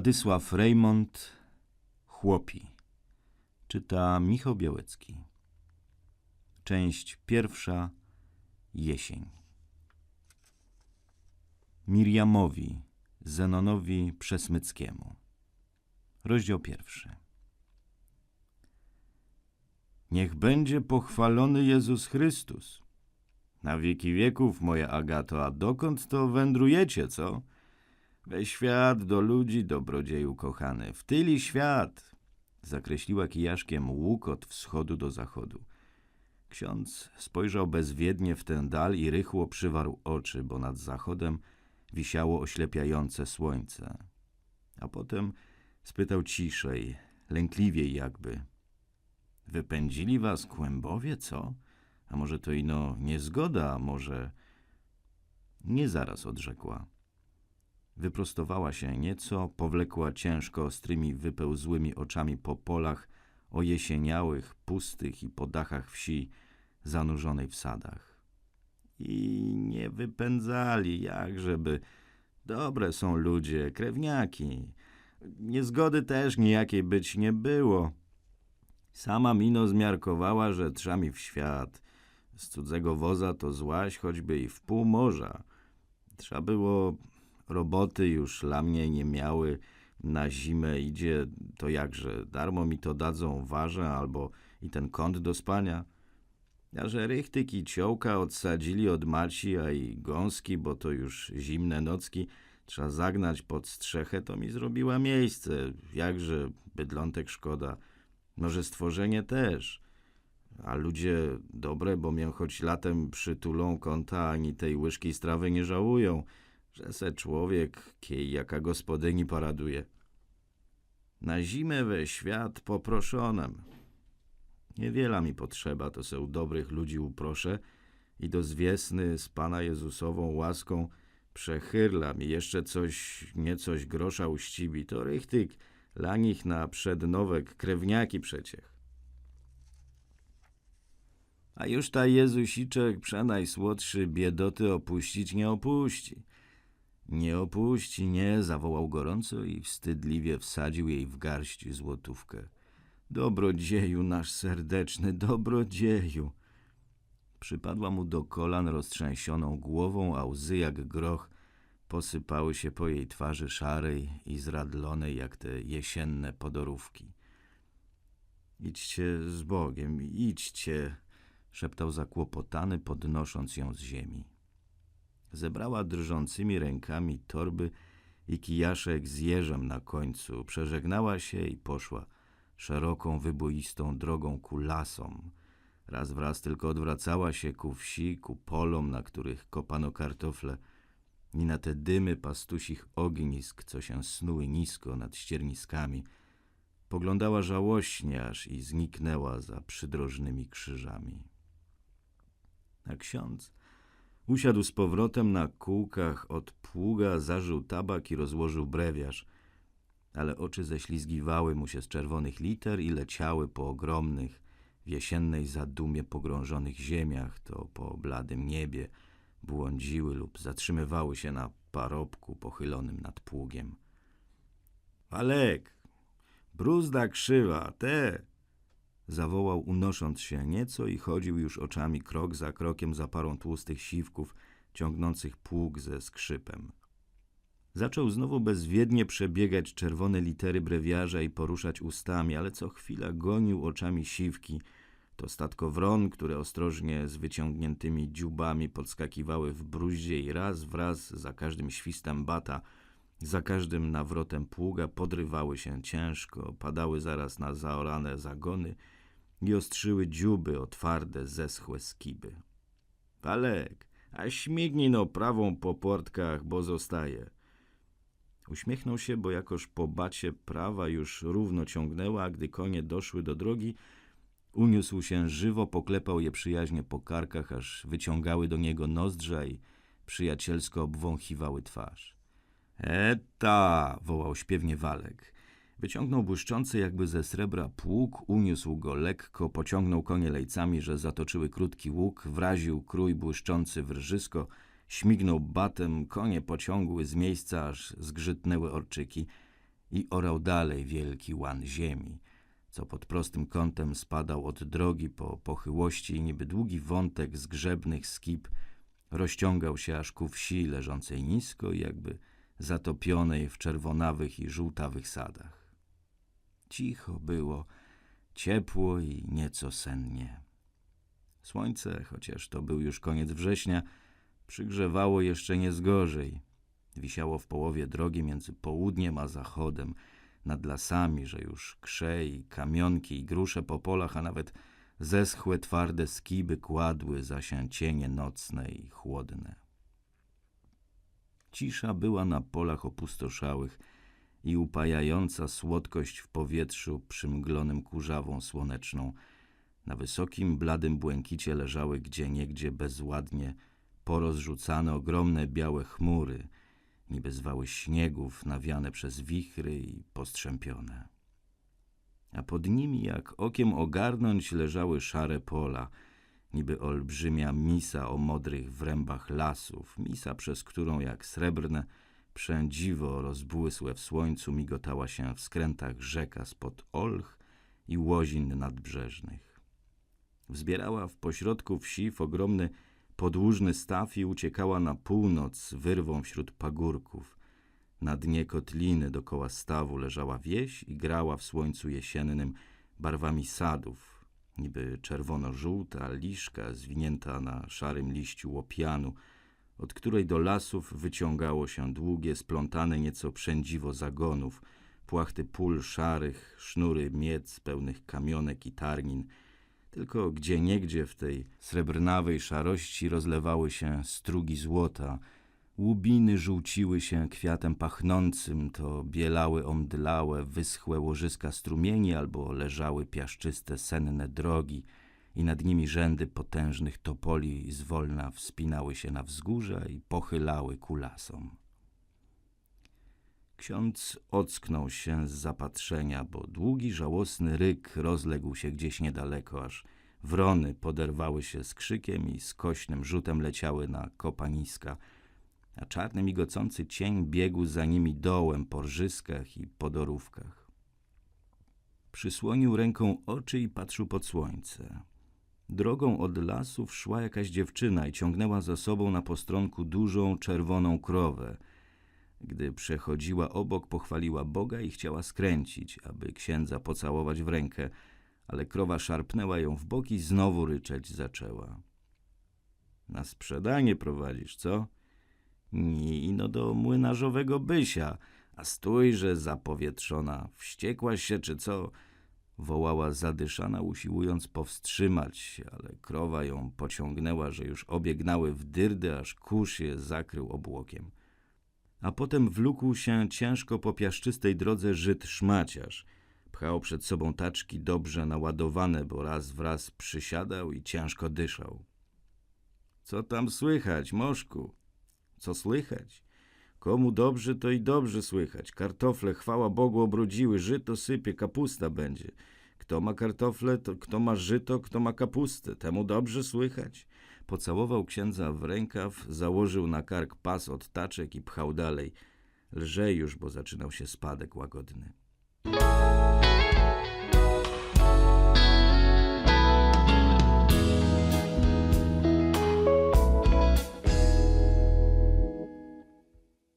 Władysław Reymont Chłopi. Czyta Michał Białecki. Część pierwsza. Jesień. Miriamowi Zenonowi Przesmyckiemu. Rozdział pierwszy. Niech będzie pochwalony Jezus Chrystus. Na wieki wieków, moja Agato, a dokąd to wędrujecie, co? We świat, do ludzi, dobrodzieju kochany, w tyli świat! Zakreśliła kijaszkiem łuk od wschodu do zachodu. Ksiądz spojrzał bezwiednie w tę dal i rychło przywarł oczy, bo nad zachodem wisiało oślepiające słońce. A potem spytał ciszej, lękliwiej jakby. Wypędzili was kłębowie, co? A może to ino niezgoda, może... Nie zaraz odrzekła. Wyprostowała się nieco, powlekła ciężko ostrymi, wypełzłymi oczami po polach ojesieniałych, pustych i po dachach wsi zanurzonej w sadach. I nie wypędzali, jakżeby. Dobre są ludzie, krewniaki. Niezgody też nijakiej być nie było. Sama mino zmiarkowała, że trzami w świat. Z cudzego woza to złaś choćby i w pół morza. Trzeba było roboty już dla mnie nie miały. Na zimę idzie, to jakże, darmo mi to dadzą warze albo i ten kąt do spania. A że rychtyk i ciołka odsadzili od maci, a i gąski, bo to już zimne nocki, trzeba zagnać pod strzechę, to mi zrobiła miejsce. Jakże bydlątek szkoda. Może stworzenie też. A ludzie dobre, bo mię choć latem przytulą kąta, ani tej łyżki strawy nie żałują, że se człowiek, kiej jaka gospodyni paraduje. Na zimę we świat poproszonem. Niewiela mi potrzeba, to se u dobrych ludzi uproszę i do zwiesny z Pana Jezusową łaską przechyrla mi jeszcze coś, niecoś grosza uścibi. To rychtyk, dla nich na przednowek krewniaki przeciech. A już ta Jezusiczek przenajsłodszy biedoty opuścić nie opuści. Nie opuści, nie, zawołał gorąco i wstydliwie wsadził jej w garść złotówkę. Dobrodzieju nasz serdeczny, dobrodzieju! Przypadła mu do kolan roztrzęsioną głową, a łzy jak groch posypały się po jej twarzy szarej i zradlonej jak te jesienne podorówki. Idźcie z Bogiem, idźcie, szeptał zakłopotany, podnosząc ją z ziemi. Zebrała drżącymi rękami torby i kijaszek z jeżem na końcu, przeżegnała się i poszła szeroką, wyboistą drogą ku lasom. Raz wraz tylko odwracała się ku wsi, ku polom, na których kopano kartofle i na te dymy pastusich ognisk, co się snuły nisko nad ścierniskami. Poglądała żałośnie, aż i zniknęła za przydrożnymi krzyżami. A ksiądz usiadł z powrotem na kółkach od pługa, zażył tabak i rozłożył brewiarz, ale oczy ześlizgiwały mu się z czerwonych liter i leciały po ogromnych, w jesiennej zadumie pogrążonych ziemiach, to po bladym niebie, błądziły lub zatrzymywały się na parobku pochylonym nad pługiem. Alek, bruzda krzywa, te! Zawołał, unosząc się nieco i chodził już oczami krok za krokiem za parą tłustych siwków, ciągnących pług ze skrzypem. Zaczął znowu bezwiednie przebiegać czerwone litery brewiarza i poruszać ustami, ale co chwila gonił oczami siwki. To statko wron, które ostrożnie z wyciągniętymi dziubami podskakiwały w bruździe i raz wraz za każdym świstem bata, za każdym nawrotem pługa podrywały się ciężko, padały zaraz na zaorane zagony i ostrzyły dziuby o twarde, zeschłe skiby. Palek, a śmignij no prawą po portkach, bo zostaje. Uśmiechnął się, bo jakoż po bacie prawa już równo ciągnęła, a gdy konie doszły do drogi, uniósł się żywo, poklepał je przyjaźnie po karkach, aż wyciągały do niego nozdrza i przyjacielsko obwąchiwały twarz. Eta! wołał śpiewnie Walek. Wyciągnął błyszczący jakby ze srebra pług, uniósł go lekko, pociągnął konie lejcami, że zatoczyły krótki łuk, wraził krój błyszczący w rżysko, śmignął batem, konie pociągły z miejsca, aż zgrzytnęły orczyki i orał dalej wielki łan ziemi, co pod prostym kątem spadał od drogi po pochyłości i niby długi wątek zgrzebnych skip rozciągał się aż ku wsi leżącej nisko jakby zatopionej w czerwonawych i żółtawych sadach. Cicho było, ciepło i nieco sennie. Słońce, chociaż to był już koniec września, przygrzewało jeszcze nie zgorzej. Wisiało w połowie drogi między południem a zachodem, nad lasami, że już krze i kamionki i grusze po polach, a nawet zeschłe twarde skiby kładły za się cienie nocne i chłodne. Cisza była na polach opustoszałych i upajająca słodkość w powietrzu przymglonym kurzawą słoneczną. Na wysokim, bladym błękicie leżały gdzieniegdzie bezładnie porozrzucane ogromne białe chmury, niby zwały śniegów nawiane przez wichry i postrzępione. A pod nimi, jak okiem ogarnąć, leżały szare pola, niby olbrzymia misa o modrych wrębach lasów, misa, przez którą jak srebrne, przędziwo rozbłysłe w słońcu migotała się w skrętach rzeka spod olch i łozin nadbrzeżnych. Wzbierała w pośrodku wsi w ogromny podłużny staw i uciekała na północ wyrwą wśród pagórków. Na dnie kotliny dokoła stawu leżała wieś i grała w słońcu jesiennym barwami sadów, niby czerwono-żółta liszka zwinięta na szarym liściu łopianu, od której do lasów wyciągało się długie, splątane nieco przędziwo zagonów, płachty pól szarych, sznury miec pełnych kamionek i tarnin – tylko gdzie niegdzie w tej srebrnawej szarości rozlewały się strugi złota, łubiny żółciły się kwiatem pachnącym, to bielały omdlałe, wyschłe łożyska strumieni albo leżały piaszczyste, senne drogi i nad nimi rzędy potężnych topoli zwolna wspinały się na wzgórza i pochylały ku lasom. Ksiądz ocknął się z zapatrzenia, bo długi, żałosny ryk rozległ się gdzieś niedaleko, aż wrony poderwały się z krzykiem i skośnym rzutem leciały na kopaniska, a czarny migocący cień biegł za nimi dołem po rżyskach i podorówkach. Przysłonił ręką oczy i patrzył pod słońce. Drogą od lasów szła jakaś dziewczyna i ciągnęła za sobą na postronku dużą, czerwoną krowę – gdy przechodziła obok, pochwaliła Boga i chciała skręcić, aby księdza pocałować w rękę, ale krowa szarpnęła ją w bok i znowu ryczeć zaczęła. Na sprzedanie prowadzisz, co? Nie, no do młynarzowego bysia, a stójże zapowietrzona, wściekłaś się czy co? Wołała zadyszana, usiłując powstrzymać się, ale krowa ją pociągnęła, że już obiegnały w dyrdy, aż kurz je zakrył obłokiem a potem wlókł się ciężko po piaszczystej drodze Żyd szmaciarz. Pchał przed sobą taczki dobrze naładowane, bo raz w raz przysiadał i ciężko dyszał. Co tam słychać, moszku? Co słychać? Komu dobrze, to i dobrze słychać. Kartofle, chwała Bogu, obrodziły, żyto sypie, kapusta będzie. Kto ma kartofle, to kto ma żyto, kto ma kapustę. Temu dobrze słychać. Pocałował księdza w rękaw, założył na kark pas od taczek i pchał dalej. Lżej już, bo zaczynał się spadek łagodny.